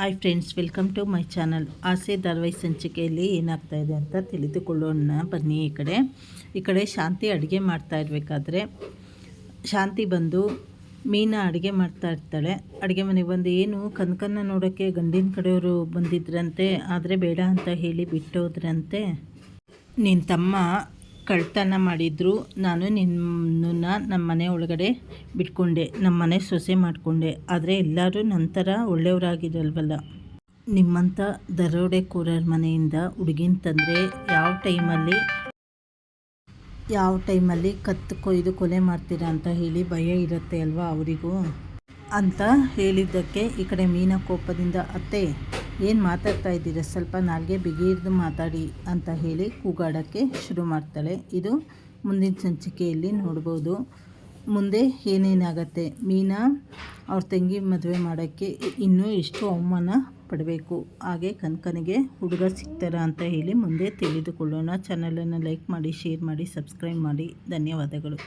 Hi friends welcome to my channel Aase ಧಾರಾವಾಹಿ ಸಂಚಿಕೆಯಲ್ಲಿ ಏನಾಗ್ತಾ ಇದೆ ಅಂತ ತಿಳಿದುಕೊಳ್ಳೋಣ. ಬನ್ನಿ ಈ ಕಡೆ. ಈ ಕಡೆ ಶಾಂತಿ ಅಡುಗೆ ಮಾಡ್ತಾ ಇರಬೇಕಾದ್ರೆ, ಶಾಂತಿ ಬಂದು ಮೀನಾ ಅಡುಗೆ ಮಾಡ್ತಾ ಇರ್ತಾಳೆ. ಅಡುಗೆ ಮನೆಗೆ ಬಂದು ಏನು ಕನ್ಕನ್ನ ನೋಡೋಕ್ಕೆ ಗಂಡಿನ ಕಡೆಯವರು ಬಂದಿದ್ರಂತೆ, ಆದರೆ ಬೇಡ ಅಂತ ಹೇಳಿ ಬಿಟ್ಟೋದ್ರಂತೆ. ನಿನ್ನ ತಮ್ಮ ಕಳ್ತನ ಮಾಡಿದ್ರು, ನಾನು ನಿನ್ನನ್ನು ನಮ್ಮ ಮನೆ ಒಳಗಡೆ ಬಿಟ್ಕೊಂಡೆ ನಮ್ಮ ಮನೆ ಸೊಸೆ ಮಾಡಿಕೊಂಡೆ. ಆದರೆ ಎಲ್ಲರೂ ನಂತರ ಒಳ್ಳೆಯವರಾಗಿರಲ್ವಲ್ಲ? ನಿಮ್ಮಂಥ ದರೋಡೆಕೋರರ ಮನೆಯಿಂದ ಹುಡುಗಿನ ತಂದರೆ ಯಾವ ಟೈಮಲ್ಲಿ ಯಾವ ಟೈಮಲ್ಲಿ ಕತ್ತು ಕೊಯ್ದು ಕೊಲೆ ಮಾಡ್ತೀರಾ ಅಂತ ಹೇಳಿ ಭಯ ಇರುತ್ತೆ ಅಲ್ವಾ ಅವರಿಗೂ? ಅಂತ ಹೇಳಿದ್ದಕ್ಕೆ ಈ ಕಡೆ ಮೀನ ಕೋಪದಿಂದ, ಅತ್ತೆ ಏನು ಮಾತಾಡ್ತಾ ಇದ್ದೀರಾ? ಸ್ವಲ್ಪ ನಾಲ್ಗೆ ಬಿಗಿರ್ದು ಮಾತಾಡಿ ಅಂತ ಹೇಳಿ ಕೂಗಾಡೋಕ್ಕೆ ಶುರು ಮಾಡ್ತಾಳೆ. ಇದು ಮುಂದಿನ ಸಂಚಿಕೆಯಲ್ಲಿ ನೋಡ್ಬೋದು. ಮುಂದೆ ಏನೇನಾಗತ್ತೆ? ಮೀನಾ ಅವ್ರ ತಂಗಿ ಮದುವೆ ಮಾಡೋಕ್ಕೆ ಇನ್ನೂ ಎಷ್ಟು ಅವಮಾನ ಪಡಬೇಕು? ಹಾಗೆ ಕನಕನಿಗೆ ಹುಡುಗ ಸಿಗ್ತಾರ ಅಂತ ಹೇಳಿ ಮುಂದೆ ತಿಳಿದುಕೊಳ್ಳೋಣ. ಚಾನಲನ್ನು ಲೈಕ್ ಮಾಡಿ ಶೇರ್ ಮಾಡಿ ಸಬ್ಸ್ಕ್ರೈಬ್ ಮಾಡಿ. ಧನ್ಯವಾದಗಳು.